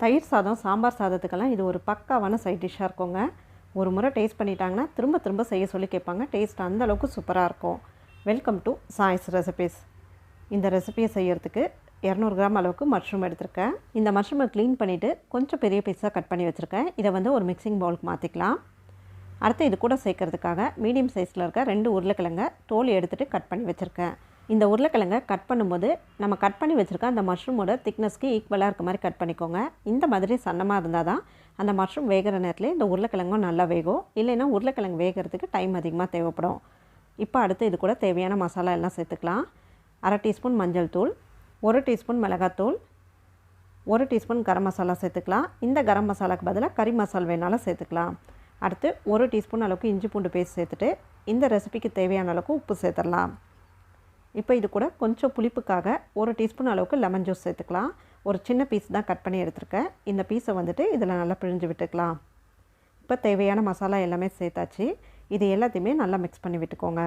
தயிர் சாதம் சாம்பார் சாதத்துக்கெல்லாம் இது ஒரு பக்காவான சைட் டிஷ்ஷாக இருக்குங்க. ஒரு முறை டேஸ்ட் பண்ணிட்டாங்கன்னா திரும்ப திரும்ப செய்ய சொல்லி கேட்பாங்க. டேஸ்ட் அந்த அளவுக்கு சூப்பராக இருக்கும். வெல்கம் டு சாய்ஸ் ரெசிபீஸ் இந்த ரெசிபியை செய்கிறதுக்கு இரநூறு கிராம் அளவுக்கு மஷ்ரூம் எடுத்திருக்கேன். இந்த மஷ்ரூமை க்ளீன் பண்ணிவிட்டு கொஞ்சம் பெரிய பீஸாக கட் பண்ணி வச்சுருக்கேன். இதை வந்து ஒரு மிக்சிங் பவுலுக்கு மாற்றிக்கலாம் அடுத்து இது கூட சேர்க்கறதுக்காக மீடியம் சைஸில் இருக்க ரெண்டு உருளைக்கிழங்க தோல் எடுத்துகிட்டு கட் பண்ணி வச்சுருக்கேன். இந்த உருளைக்கிழங்க கட் பண்ணும்போது நம்ம கட் பண்ணி வச்சுருக்க அந்த மஷ்ரூமோட திக்னஸ்க்கு ஈக்குவலாக இருக்க மாதிரி கட் பண்ணிக்கோங்க. இந்த மாதிரி சன்னமாக இருந்தால் தான் அந்த மஷ்ரூம் வேகிற நேரத்தில் இந்த உருளைக்கிழங்கும் நல்லா வேகும். இல்லைன்னா உருளைக்கிழங்கு வேகிறதுக்கு டைம் அதிகமாக தேவைப்படும். இப்போ அடுத்து இது கூட தேவையான மசாலா எல்லாம் சேர்த்துக்கலாம். அரை டீஸ்பூன் மஞ்சள் தூள் ஒரு டீஸ்பூன் மிளகாத்தூள் ஒரு டீஸ்பூன் கரம் மசாலா சேர்த்துக்கலாம். இந்த கரம் மசாலாக்கு பதிலாக கறி மசால் வேணாலும் சேர்த்துக்கலாம். அடுத்து ஒரு டீஸ்பூன் அளவுக்கு இஞ்சி பூண்டு பேஸ்ட் சேர்த்துட்டு இந்த ரெசிபிக்கு தேவையான அளவுக்கு உப்பு சேர்த்துடலாம். இப்போ இது கூட கொஞ்சம் புளிப்புக்காக ஒரு டீஸ்பூன் அளவுக்கு லெமன் ஜூஸ் சேர்த்துக்கலாம். ஒரு சின்ன பீஸ் தான் கட் பண்ணி எடுத்திருக்கேன். இந்த பீஸை வந்துட்டு இதில் நல்லா பிழிஞ்சு விட்டுக்கலாம். இப்போ தேவையான மசாலா எல்லாமே சேர்த்தாச்சு. இது எல்லாத்தையுமே நல்லா மிக்ஸ் பண்ணி விட்டுக்கோங்க.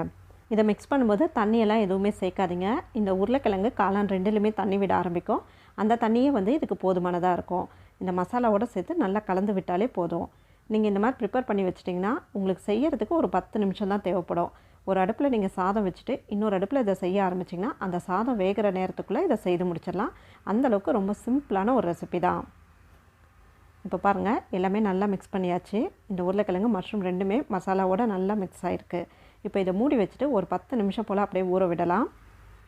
இதை மிக்ஸ் பண்ணும்போது தண்ணியெல்லாம் எதுவுமே சேர்க்காதீங்க. இந்த உருளைக்கிழங்கு காளான் ரெண்டுலையுமே தண்ணி விட ஆரம்பிக்கும். அந்த தண்ணியே வந்து இதுக்கு போதுமானதாக இருக்கும். இந்த மசாலாவோடு சேர்த்து நல்லா கலந்து விட்டாலே போதும். நீங்கள் இந்த மாதிரி ப்ரிப்பேர் பண்ணி வச்சிட்டிங்கன்னா உங்களுக்கு செய்யறதுக்கு ஒரு பத்து நிமிஷம் தான் தேவைப்படும். ஒரு அடுப்பில் நீங்கள் சாதம் வச்சுட்டு இன்னொரு அடுப்பில் இதை செய்ய ஆரம்பிச்சிங்கன்னா அந்த சாதம் வேகிற நேரத்துக்குள்ளே இதை செய்து முடிச்சிடலாம். அந்தளவுக்கு ரொம்ப சிம்பிளான ஒரு ரெசிபி தான். இப்போ பாருங்கள் எல்லாமே நல்லா மிக்ஸ் பண்ணியாச்சு. இந்த உருளைக்கிழங்கு மஷ்ரூம் ரெண்டுமே மசாலாவோட நல்லா மிக்ஸ் ஆகிருக்கு இப்போ இதை மூடி வச்சுட்டு ஒரு பத்து நிமிஷம் போல் அப்படியே ஊற விடலாம்.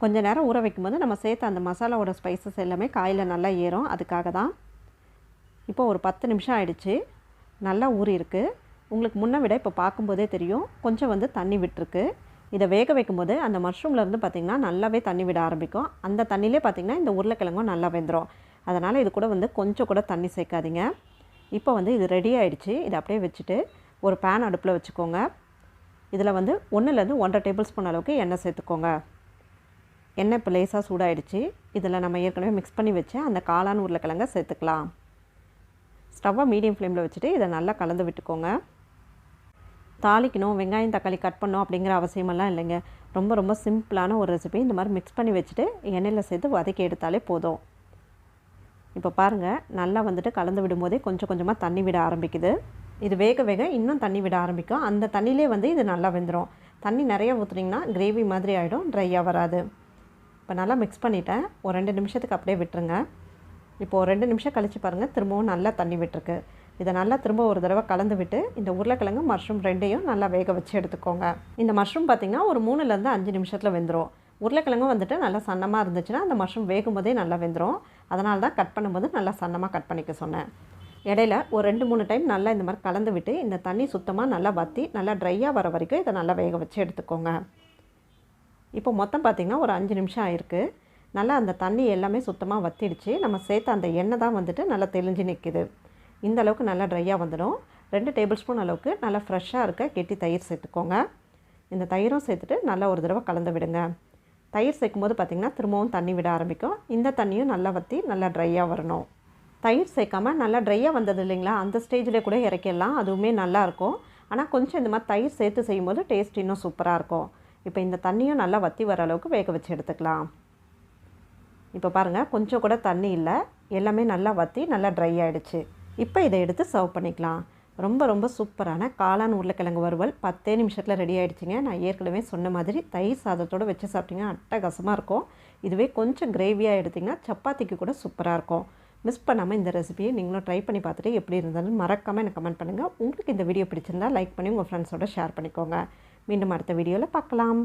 கொஞ்ச நேரம் ஊற வைக்கும்போது நம்ம சேர்த்து அந்த மசாலாவோட ஸ்பைசஸ் எல்லாமே காயில் நல்லா ஏறும். அதுக்காக தான். இப்போ ஒரு பத்து நிமிஷம் ஆயிடுச்சு. நல்லா ஊறி இருக்குது உங்களுக்கு முன்ன விட இப்போ பார்க்கும்போதே தெரியும். கொஞ்சம் வந்து தண்ணி விட்டுருக்கு. இதை வேக வைக்கும்போது அந்த மஷ்ரூம்லேருந்து பார்த்திங்கன்னா நல்லாவே தண்ணி விட ஆரம்பிக்கும். அந்த தண்ணியிலே பார்த்திங்கன்னா இந்த உருளைக்கிழங்கும் நல்லா வெந்துடும் அதனால் இது கூட வந்து கொஞ்சம் கூட தண்ணி சேர்க்காதீங்க. இப்போ வந்து இது ரெடி ஆகிடுச்சு இதை அப்படியே வச்சுட்டு ஒரு பேன் அடுப்பில் வச்சுக்கோங்க. இதில் வந்து ஒன்றுலேருந்து ஒன்றரை டேபிள் ஸ்பூன் அளவுக்கு எண்ணெய் சேர்த்துக்கோங்க. எண்ணெய் இப்போ லேசாக சூடாயிடுச்சு. இதில் நம்ம ஏற்கனவே மிக்ஸ் பண்ணி வச்சு அந்த காளான் உருளைக்கிழங்க சேர்த்துக்கலாம். ஸ்டவ்வை மீடியம் ஃப்ளேமில் வச்சுட்டு இதை நல்லா கலந்து விட்டுக்கோங்க. தாளிக்கணும் வெங்காயம் தக்காளி கட் பண்ணணும் அப்படிங்கிற அவசியமெல்லாம் இல்லைங்க. ரொம்ப ரொம்ப சிம்பிளான ஒரு ரெசிபி இந்த மாதிரி மிக்ஸ் பண்ணி வச்சுட்டு எண்ணெயில் சேர்த்து வதக்கி எடுத்தாலே போதும். இப்போ பாருங்கள் நல்லா வந்துட்டு கலந்து விடும்போதே கொஞ்சம் கொஞ்சமாக தண்ணி விட ஆரம்பிக்குது. இது வேக வேக இன்னும் தண்ணி விட ஆரம்பிக்கும். அந்த தண்ணியிலே வந்து இது நல்லா வெந்துடும் தண்ணி நிறைய ஊற்றுனீங்கன்னா கிரேவி மாதிரி ஆகிடும் ட்ரையாக வராது. இப்போ நல்லா மிக்ஸ் பண்ணிட்டேன். ஒரு ரெண்டு நிமிஷத்துக்கு அப்படியே விட்டுருங்க. இப்போ ஒரு ரெண்டு நிமிஷம் கழித்து பாருங்கள் திரும்பவும் நல்லா தண்ணி விட்டுருக்கு. இதை நல்லா திரும்ப ஒரு தடவை கலந்து விட்டு இந்த உருளைக்கிழங்கு மஷ்ரூம் ரெண்டையும் நல்லா வேக வச்சு எடுத்துக்கோங்க. இந்த மஷ்ரூம் பார்த்திங்கன்னா ஒரு மூணுலேருந்து அஞ்சு நிமிஷத்தில் வெந்துடும் உருளைக்கிழங்கும் வந்துட்டு நல்லா சன்னமாக இருந்துச்சுன்னா அந்த மஷ்ரூம் வேகும் போதே நல்லா வெந்துடும் அதனால தான் கட் பண்ணும்போது நல்லா சன்னமாக கட் பண்ணிக்க சொன்னேன். இடையில ஒரு ரெண்டு மூணு டைம் நல்லா இந்த மாதிரி கலந்து விட்டு இந்த தண்ணி சுத்தமாக நல்லா வற்றி நல்லா ட்ரையாக வர வரைக்கும் இதை நல்லா வேக வச்சு எடுத்துக்கோங்க. இப்போ மொத்தம் பார்த்திங்கன்னா ஒரு அஞ்சு நிமிஷம் ஆயிருக்கு. நல்லா அந்த தண்ணி எல்லாமே சுத்தமாக வற்றிடுச்சு நம்ம சேர்த்த அந்த எண்ணெய் தான் வந்துட்டு நல்லா தெளிஞ்சு நிற்கிது இந்த அளவுக்கு நல்லா ட்ரையாக வந்துடும். ரெண்டு டேபிள் ஸ்பூன் அளவுக்கு நல்லா ஃப்ரெஷ்ஷாக இருக்க கெட்டி தயிர் சேர்த்துக்கோங்க. இந்த தயிரும் சேர்த்துட்டு நல்லா ஒரு தடவை கலந்து விடுங்க. தயிர் சேர்க்கும்போது பார்த்திங்கன்னா திரும்பவும் தண்ணி விட ஆரம்பிக்கும். இந்த தண்ணியும் நல்லா வற்றி நல்லா ட்ரையாக வரணும். தயிர் சேர்க்காமல் நல்லா ட்ரையாக வந்தது இல்லைங்களா? அந்த ஸ்டேஜில் கூட இறக்கிடலாம். அதுவுமே நல்லாயிருக்கும் ஆனால் கொஞ்சம் இந்த மாதிரி தயிர் சேர்த்து செய்யும்போது டேஸ்ட் இன்னும் சூப்பராக இருக்கும். இப்போ இந்த தண்ணியும் நல்லா வற்றி வர அளவுக்கு வேக வச்சு எடுத்துக்கலாம். இப்போ பாருங்கள் கொஞ்சம் கூட தண்ணி இல்லை. எல்லாமே நல்லா வற்றி நல்லா ட்ரை ஆகிடுச்சு இப்போ இதை எடுத்து சர்வ் பண்ணிக்கலாம். ரொம்ப ரொம்ப சூப்பரான காளான் உருளைக்கிழங்கு வறுவல் பத்தே நிமிஷத்தில் ரெடி ஆகிடுச்சிங்க நான் ஏற்கனவே சொன்ன மாதிரி தயிர் சாதத்தோடு வச்சு சாப்பிட்டிங்கன்னா அட்டகாசமாக இருக்கும். இதுவே கொஞ்சம் கிரேவியாக எடுத்திங்கன்னா சப்பாத்திக்கு கூட சூப்பராக இருக்கும். மிஸ் பண்ணாமல் இந்த ரெசிபியை நீங்களும் ட்ரை பண்ணி பார்த்துட்டு எப்படி இருந்தாலும் மறக்காமல் எனக்கு கமெண்ட் பண்ணுங்கள் உங்களுக்கு இந்த வீடியோ பிடிச்சிருந்தா லைக் பண்ணி உங்கள் ஃப்ரெண்ட்ஸோட ஷேர் பண்ணிக்கோங்க. மீண்டும் அடுத்த வீடியோவில் பார்க்கலாம்.